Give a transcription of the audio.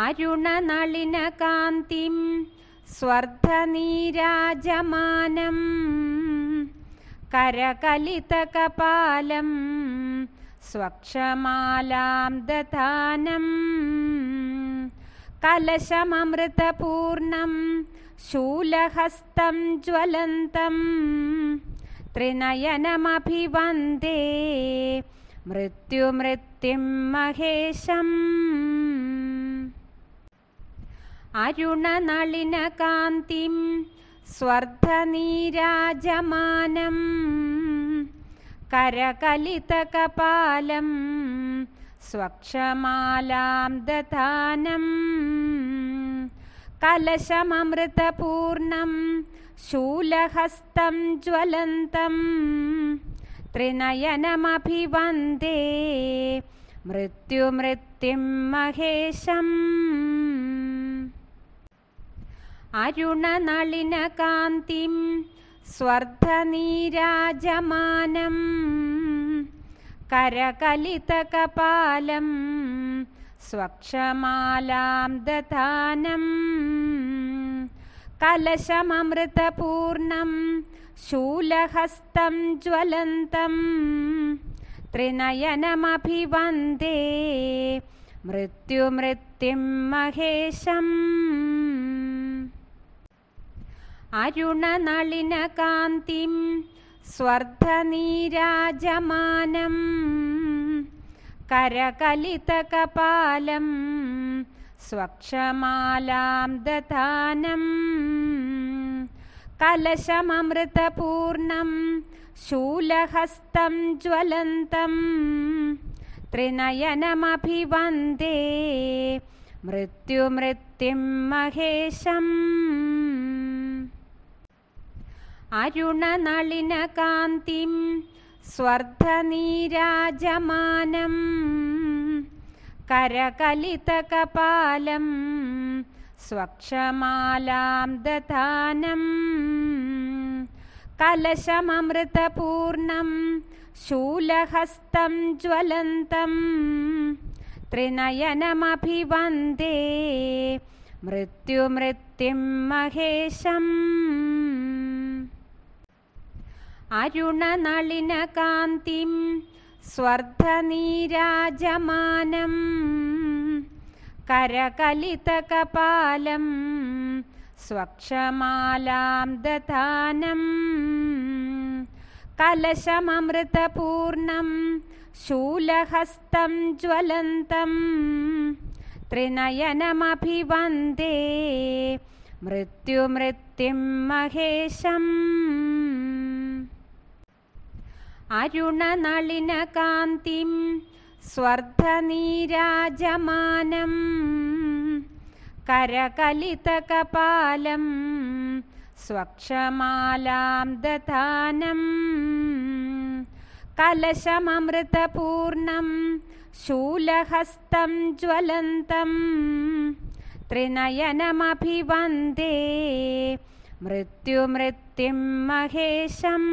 അരുണനളിനകാന്തിം സ്വർദ്ധനീരാജമാനം കരകലിതകപാലം സ്വക്ഷമാലാം ദധാനം കലശമമൃതപൂർണം ശൂലഹസ്തം ജ്വലന്തം ത്രിനയനമഭിവന്ദേ മൃത്യുമൃത്യും മഹേശം. അരുണനളിനകാന്തിം സ്വർദ്ധനീരാജമാനം കരകലിതകപാലം സ്വക്ഷമാലാം ദധാനം കലശമമൃതപൂർണം ശൂലഹസ്തം ജ്വലന്തം ത്രിനയനമഭിവന്ദേ മൃത്യുമൃത്യും മഹേശം. അരുണനളിനകാന്തിം സ്വർദ്ധനീരാജമാനം കരകലിതകപാലം സ്വക്ഷമാലാം ദധാനം കലശമമൃതപൂർണം ശൂലഹസ്തം ജ്വലന്തം ത്രിനയനമഭിവന്ദേ മൃത്യുമൃത്യും മഹേശം. അരുണനളിനകാന്തിം സ്വർദ്ധനീരാജമാനം കരകലിതകപാലം സ്വക്ഷമാലാം ദധാനം കലശമമൃതപൂർണം ശൂലഹസ്തം ജ്വലന്തം ത്രിനയനമഭിവന്ദേ മൃത്യുമൃത്യും മഹേശം. അരുണനളിനകാന്തിം സ്വർദ്ധനീരാജമാനം കരകലിതകപാലം സ്വക്ഷമാലാം ദധാനം കലശമമൃതപൂർണം ശൂലഹസ്തം ജ്വലന്തം ത്രിനയനമഭിവന്ദേ, മൃത്യുമൃത്യും മഹേശം. അരുണനളിനകാന്തിം സ്വർദ്ധനീരാജമാനം കരകലിതകപാലം സ്വക്ഷമാലാം ദധാനം കലശമമൃതപൂർണം ശൂലഹസ്തം ജ്വലന്തം ത്രിനയനമഭിവന്ദേ, അരുണനളിനകാന്തിം സ്വർദ്ധനീരാജമാനം കരകലിതകപാലം സ്വക്ഷമാലാം ദധാനം കലശമമൃതപൂർണം ശൂലഹസ്തം ജ്വലന്തം ത്രിനയനമഭിവന്ദേ, മൃത്യുമൃത്യും മഹേശം.